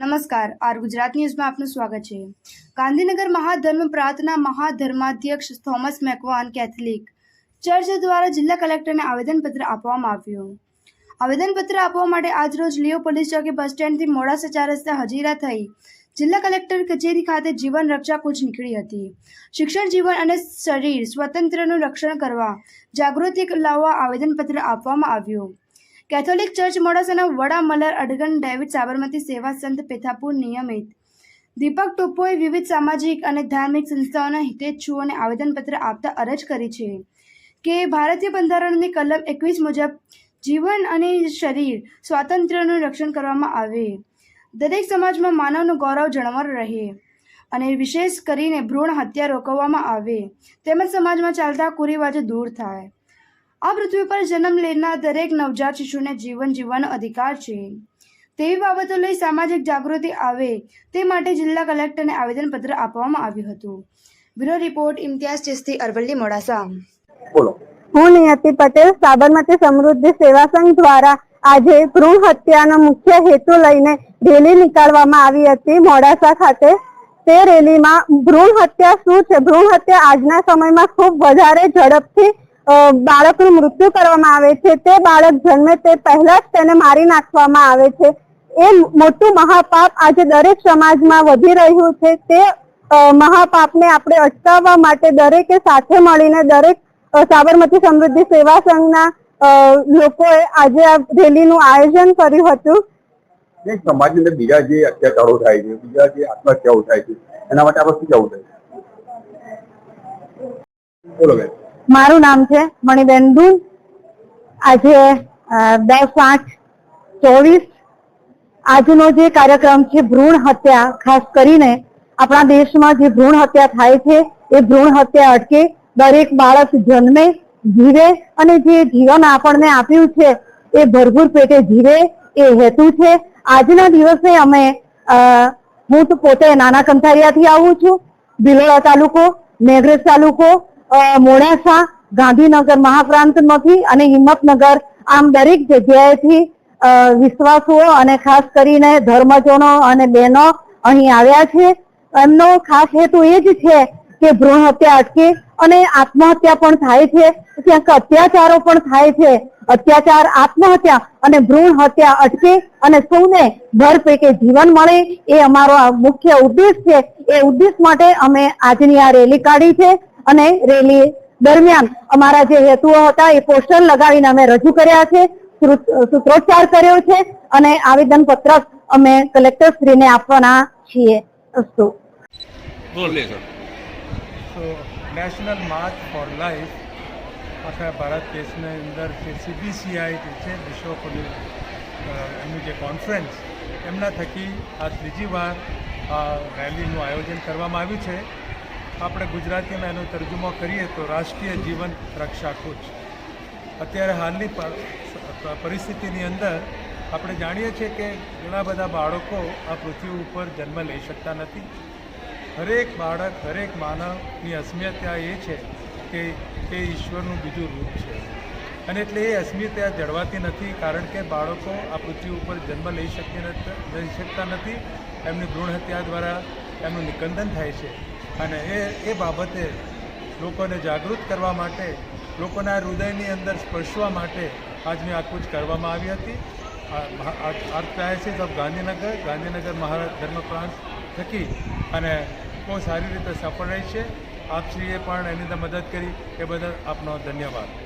નમસ્કાર. આર ગુજરાત ન્યૂઝમાં આપનું સ્વાગત છે. ગાંધીનગર મહાધર્મ પ્રાર્થના મહાધર્માધ્યક્ષ થોમસ મેકવાન કેથલિક ચર્ચ દ્વારા જિલ્લા કલેક્ટરને આવેદનપત્ર આપવામાં આવ્યું. આવેદનપત્ર આપવા માટે આજરોજ લિયો પોલીસ ચોકી બસ સ્ટેન્ડથી મોડાસા ચાર રસ્તે હજીરા થઈ જિલ્લા કલેક્ટર કચેરી ખાતે જીવન રક્ષા કૂચ નીકળી હતી. શિક્ષણ, જીવન અને શરીર સ્વતંત્રનું રક્ષણ કરવા જાગૃતિ લાવવા આવેદનપત્ર આપવામાં આવ્યું. કેથોલિક ચર્ચ મોડાસાના વડા મલર અડગન ડેવિડ સાબરમતી સેવા સંત પેથાપુર નિયમિત. દીપક ટોપોએ વિવિધ સામાજિક અને ધાર્મિક સંસ્થાઓના હિતેચ્છુઓને આવેદનપત્ર આપતા અરજ કરી છે કે ભારતીય બંધારણની કલમ એકવીસ મુજબ જીવન અને શરીર સ્વાતંત્ર્યનું રક્ષણ કરવામાં આવે. દરેક સમાજમાં માનવનું ગૌરવ જળવાર રહે અને વિશેષ કરીને ભ્રૂણ હત્યા રોકવામાં આવે. તેમજ સમાજમાં ચાલતા કુરિવાજો દૂર થાય. આ પૃથ્વી પર જન્મ લેનાર દરેક નવજાત શિશુને જીવન જીવવાનો અધિકાર છે. તેવી બાબતો લઈ સામાજિક જાગૃતિ આવે તે માટે જિલ્લા કલેક્ટરને આવેદનપત્ર આપવામાં આવ્યું હતું. Bureau report Imtiyaz Chishti Aravalli Modasa. બોલો. હું નિયતિ પટેલ સાબરમતી સમૃદ્ધિ સેવા સંઘ દ્વારા આજે ભ્રૂણ હત્યાનો મુખ્ય હેતુ લઈને રેલી નીકાળવામાં આવી હતી મોડાસા ખાતે. તે રેલીમાં ભ્રૂણ હત્યા શું છે? ભ્રૂણ હત્યા આજના સમયમાં ખૂબ વધારે ઝડપથી બાળકનું મૃત્યુ કરવામાં આવે છે. તે બાળક જન્મે તે પહેલા જ તેને મારી નાખવામાં આવે છે. એ મોટું મહાપાપ આજે દરેક સમાજમાં વધી રહ્યું છે. તે મહાપાપને આપણે અટકાવવા માટે દરેકે સાથે મળીને દરેક સાબરમતી સમૃદ્ધિ સેવા સંઘના લોકોએ આજે આ રેલીનું આયોજન કર્યું હતું. સમાજની અંદર બીજા જે અત્યાચારો થાય છે, બીજા જે આત્મહત્યાઓ થાય છે, એના માટે આપણે શું જવું થાય બોલો બેન. મારું નામ છે મણિબેન દુન આજે બે આઠ ચોવીસ. આજનો જે કાર્યક્રમ છે, ભ્રૂણ હત્યા, ખાસ કરીને આપણા દેશમાં જે ભ્રૂણ હત્યા થાય છે, એ ભ્રૂણ હત્યા અટકે દરેક બાળક જન્મે, જીવે અને જે જીવન આપણને આપ્યું છે, એ ભરપૂર પેટે જીવે એ હેતુ છે. આજના દિવસે અમે હું તો પોતે નાના કંથારિયાથી આવું છું. ભિલોડા તાલુકો, મેઘરજ તાલુકો મોડાસા, ગાંધીનગર મહાપ્રાંતમાંથી અને હિંમતનગર. આમ દરેક જગ્યાએથી વિશ્વાસુઓ અને ખાસ કરીને ધર્મજનો અને બહેનો અહીં આવ્યા છે. એમનો ખાસ હેતુ એ જ છે કે ભ્રૂણ હત્યા અટકે અને આત્મહત્યા પણ થાય છે. ક્યાંક અત્યાચારો પણ થાય છે. અત્યાચાર, આત્મહત્યા અને ભ્રૂણ હત્યા અટકે અને સૌને ભરપેટે જીવન મળે એ અમારો મુખ્ય ઉદ્દેશ છે. એ ઉદ્દેશ માટે અમે આજની આ રેલી કાઢી છે. અને રેલી દરમિયાન અમારા જે હેતુઓ હતા એ પોસ્ટર લગાવીને અમે રજૂ કર્યા છે સૂત્રોચ્ચાર કર્યો છે અને આવેદન પત્રક અમે કલેક્ટર શ્રીને આપવાના છીએ. અસ્તુ. નેશનલ માર્ચ ફોર લાઈફ આખા ભારત દેશની અંદર જે સીબીસીઆઈ જે છે વિશ્વ પોલીસ એમનું જે કોન્ફરન્સ એમના થકી આ ત્રીજી વાર આ રેલીનું આયોજન કરવામાં આવ્યું છે. આપણે ગુજરાતીમાં એનો તર્જુમો કરીએ તો રાષ્ટ્રીય જીવન રક્ષા કૂચ. અત્યારે હાલની પરિસ્થિતિની અંદર આપણે જાણીએ છીએ કે ઘણા બધા બાળકો આ પૃથ્વી ઉપર જન્મ લઈ શકતા નથી. હરેક બાળક, હરેક માનવની અસ્મિતા એ છે કે તે ઈશ્વરનું બીજું રૂપ છે. અને એટલે એ અસ્મિતા જળવાતી નથી કારણ કે બાળકો આ પૃથ્વી ઉપર જન્મ લઈ શકતી નથી લઈ શકતા નથી. એમની ભ્રૂણ હત્યા દ્વારા એમનું નિકંદન થાય છે. અને એ એ બાબતે લોકોને જાગૃત કરવા માટે, લોકોના હૃદયની અંદર સ્પર્શવા માટે આજની આ કૂચ કરવામાં આવી હતી. આર્કડાયસિસ ઓફ ગાંધીનગર ગાંધીનગર મહારાજ ધર્મ પ્રાંત થકી અને બહુ સારી રીતે સફળ રહી છે. આપશ્રીએ પણ એની અંદર મદદ કરી. એ બદલ આપનો ધન્યવાદ.